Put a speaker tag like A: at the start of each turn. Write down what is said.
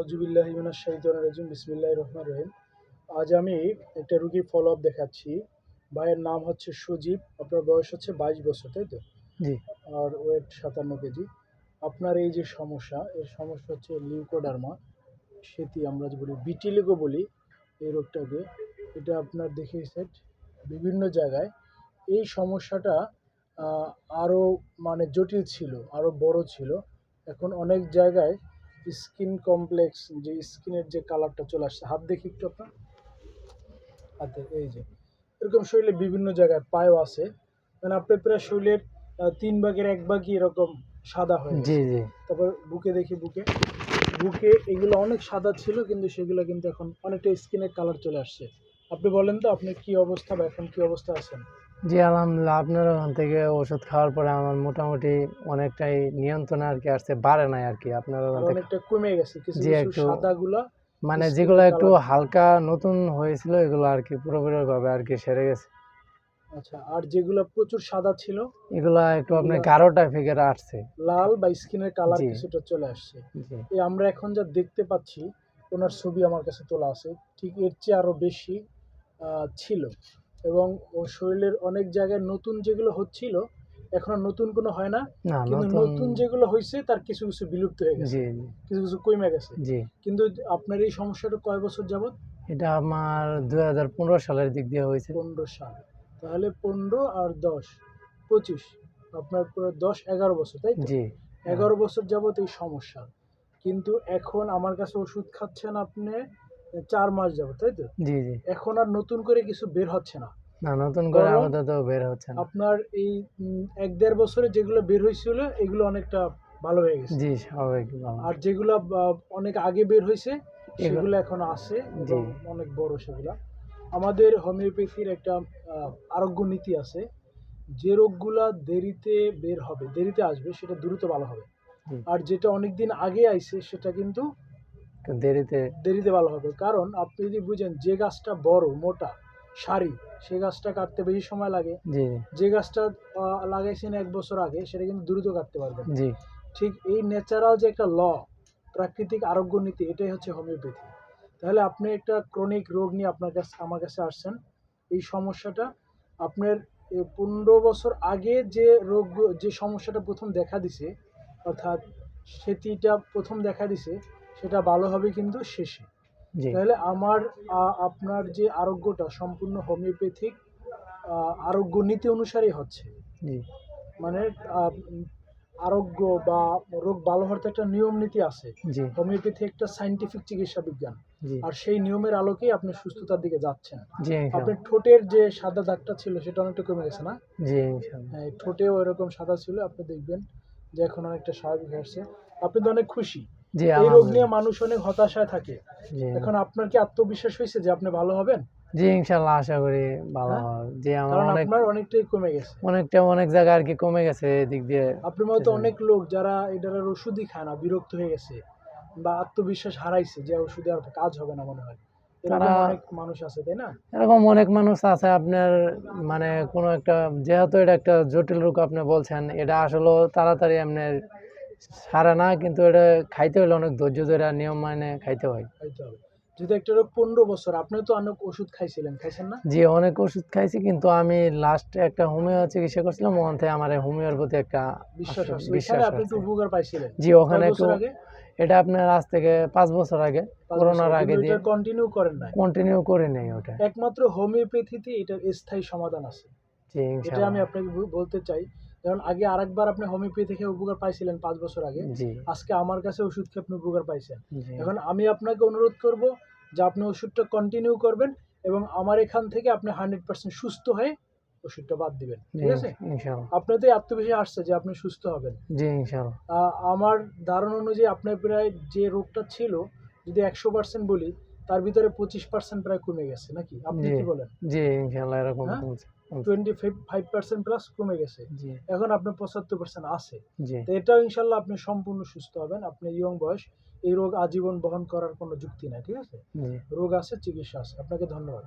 A: অজুবিল্লাহ ইমিনাশ শাহিদান রাজিম বিসমিল্লাহ রহমান রহিম। আজ আমি একটা রুগীর ফলো আপ দেখাচ্ছি। ভাইয়ের নাম হচ্ছে সজীব আপনার বয়স হচ্ছে বাইশ বছর তাই তো?
B: জি।
A: আর ওয়েট সাতান্ন কেজি। আপনার এই যে সমস্যা এর সমস্যা হচ্ছে লিউকোডার্মা সেটি আমরা যে বলি বিটিলিগো বলি এই রোগটাকে এটা আপনার দেখে সেট বিভিন্ন জায়গায়। এই সমস্যাটা আরও মানে জটিল ছিল আরও বড় ছিল। এখন অনেক জায়গায় স্কিন কমপ্লেক্স যে স্কিনের যে কালারটা চলে আসছে হাত দেখি একটু আপনার? হাতে এই যে। এরকম শরীরে বিভিন্ন জায়গায় পায়ও আছে। মানে আপনার প্রায় শরীরের তিন ভাগের এক ভাগই এরকম সাদা হয়ে।
B: জি জি।
A: তারপর বুকে দেখি বুকে। বুকে এগুলো অনেক সাদা ছিল কিন্তু সেগুলো কিন্তু এখন অনেকটা স্কিনের কালার চলে আসছে। আপনি বলেন তো আপনি কি অবস্থা বা এখন কি অবস্থা আছেন?
B: জি আলহামদুলিল্লাহ। আপনার ওখান থেকে ওষুধ খাওয়ার পরে আমার মোটামুটি অনেকটাই নিয়ন্ত্রণে আর কি আসছে বাড়ে নাই আর কি। আপনার ওখান থেকে
A: অনেকটা কমে গেছে কিছু
B: জি,
A: কিছু
B: একটু-
A: সাদাগুলা
B: মানে যেগুলো একটু হালকা নতুন হয়েছিল এগুলো আর কি পুরোপুরি ভাবে আর কি সেরে গেছে।
A: আচ্ছা আর যেগুলো প্রচুর সাদা ছিল?
B: এগুলা একটু আপনার
A: এগুলা-
B: গাঢ় টাইপের আসছে।
A: লাল বা স্কিনের কালার
B: জি।
A: কিছুটা চলে আসছে।
B: জি।
A: এই আমরা এখন যা দেখতে পাচ্ছি ওনার ছবি আমার কাছে তোলা আছে ঠিক এর চেয়ে আরও বেশি আহ, ছিল। এবং ও শরীরের অনেক জায়গায় নতুন যেগুলো হচ্ছিল এখন নতুন কোনো হয় না। কিন্তু
B: নতুন
A: যেগুলো হয়েছে তার কিছু কিছু বিলুপ্ত হয়ে গেছে। কিছু কিছু কমে গেছে।
B: জি।
A: কিন্তু আপনার এই সমস্যাটা কয় বছর যাবত
B: এটা আমার দুই হাজার পনেরো সালের দিক দিয়ে হয়েছে।
A: পনেরো সাল। তাহলে পনেরো আর দশ পঁচিশ। আপনার পুরো দশ এগারো বছর তাই
B: জি
A: এগারো বছর যাবত এই সমস্যা। কিন্তু এখন আমার কাছে ওষুধ খাচ্ছেন আপনি চার মাস যাবত তাই তো?
B: জি জি।
A: এখন আর নতুন করে কিছু বের হচ্ছে না।
B: না নতুন করে আপাতত বের হচ্ছে না।
A: আপনার এই এক দেড় বছরে যেগুলো বের হয়েছিল এগুলো অনেকটা ভালো হয়ে গেছে।
B: জি স্বাভাবিক
A: আর যেগুলো অনেক আগে বের হয়েছে সেগুলো এখন আছে
B: জি।
A: অনেক বড় সেগুলো। আমাদের হোমিওপ্যাথির একটা আরোগ্য নীতি আছে যে রোগগুলা দেরিতে বের হবে দেরিতে আসবে সেটা দ্রুত ভালো হবে। আর যেটা অনেক দিন আগে আইছে সেটা কিন্তু
B: দেরিতে
A: দেরিতে ভালো হবে। কারণ আপনি যদি বুঝেন যে গাছটা বড় মোটা সারি সে গাছটা কাটতে বেশি সময় লাগে।
B: জি।
A: যে গাছটা লাগাইছেন এক বছর আগে সেটা কিন্তু দ্রুত কাটতে পারবেন
B: জি।
A: ঠিক এই ন্যাচারাল যে একটা ল প্রাকৃতিক আরোগ্য নীতি এটাই হচ্ছে হোমিওপ্যাথি তাহলে আপনি একটা ক্রনিক রোগ নিয়ে আপনার কাছে আমার কাছে আসছেন। এই সমস্যাটা আপনার পনেরো বছর আগে যে রোগ যে সমস্যাটা প্রথম দেখা দিছে অর্থাৎ সেটিটা প্রথম দেখা দিছে সেটা ভালো হবে কিন্তু শেষে। তাহলে আমার আপনার যে আরোগ্যটা সম্পূর্ণ হোমিওপ্যাথিক আরোগ্য নীতি অনুসারেই হচ্ছে। মানে আরোগ্য বা রোগ ভালো হওয়ার তো একটা নিয়ম নীতি আছে। হোমিওপ্যাথি একটা সাইন্টিফিক চিকিৎসা বিজ্ঞান। আর সেই নিয়মের আলোকেই আপনি সুস্থতার দিকে যাচ্ছেন। আপনার ঠোঁটের যে সাদা দাগটা ছিল সেটা অনেকটা কমে গেছে না? হ্যাঁ, ঠোঁটেও এরকম সাদা ছিল। আপনি দেখবেন যে এখন অনেকটা স্বাভাবিক আসছে। আপনি তো অনেক খুশি। এই রোগ নিয়ে মানুষ অনেক হতাশায় থাকে। এখন আপনার কি আত্মবিশ্বাস হয়েছে যে আপনি ভালো হবেন?
B: জি ইনশাল্লাহ আশা করি ভালো
A: হ্যাঁ?
B: হবে জি আমার অনেক
A: আপনার অনেকটাই কমে গেছে।
B: অনেকটা অনেক জায়গা আর কি কমে গেছে এদিক দিয়ে।
A: আপনার মতো। অনেক লোক যারা এটার আর ওষুধই খায় না বিরক্ত হয়ে গেছে বা আত্মবিশ্বাস হারাইছে যে ওষুধে আর কাজ হবে না মনে হয়।
B: তারা-
A: অনেক মানুষ আছে তাই না?
B: এরকম অনেক মানুষ আছে আপনার মানে কোনো একটা যেহেতু এটা একটা জটিল রোগ আপনি বলছেন এটা আসলে তাড়াতাড়ি আপনার সারে না কিন্তু এটা খাইতে হলে অনেক ধৈর্য ধরে নিয়ম মানে খাইতে হয়।
A: খাইতে হবে। যদি একটা রোগ পনেরো বছর আপনি তো অনেক ওষুধ খাইছিলেন খাইছেন না?
B: জি অনেক ওষুধ খাইছি কিন্তু আমি লাস্ট একটা হোমিও চিকিৎসা করছিলাম ওখান থেকে আমার হোমিওর প্রতি একটা
A: বিশ্বাস
B: বিশ্বাস
A: আপনি একটু উপকার পাইছিলেন।
B: জি ওখানে একটু এটা আপনার আজ থেকে পাঁচ বছর আগে করোনার আগে দিয়ে।
A: কন্টিনিউ করেন নাই।
B: কন্টিনিউ করে নেই ওটা।
A: একমাত্র হোমিওপ্যাথিতে এটার স্থায়ী সমাধান আছে।
B: জি
A: এটা আমি আপনাকে বলতে চাই কারণ আগে আরেকবার আপনি হোমিওপ্যাথি থেকে উপকার পাইছিলেন পাঁচ বছর আগে। আজকে আমার কাছে ওষুধ খেয়ে আপনি উপকার পাইছেন। এখন আমি আপনাকে অনুরোধ করব যে আপনি ওষুধটা কন্টিনিউ করবেন এবং আমার এখান থেকে আপনি হান্ড্রেড পার্সেন্ট সুস্থ হয়ে ওষুধটা বাদ দিবেন। ঠিক আছে? আপনার তো আত্মবিশ্বাস আসছে যে আপনি সুস্থ হবেন।
B: জি
A: আমার ধারণা অনুযায়ী আপনার প্রায় যে রোগটা ছিল যদি একশো পার্সেন্ট বলি তার ভিতরে পঁচিশ পার্সেন্ট প্রায় কমে গেছে নাকি? আপনি কি বলেন?
B: জি ইনশাল্লাহ এরকম।
A: টোয়েন্টি ফাইভ পার্সেন্ট প্লাস কমে গেছে।
B: জি।
A: এখন আপনার পঁচাত্তর পার্সেন্ট আছে।
B: জি।
A: তো এটাও ইনশাল্লাহ আপনি সম্পূর্ণ সুস্থ হবেন। আপনি ইয়ং বয়স এই রোগ আজীবন বহন করার কোনো যুক্তি নাই ঠিক আছে? রোগ আছে চিকিৎসা আছে। আপনাকে ধন্যবাদ।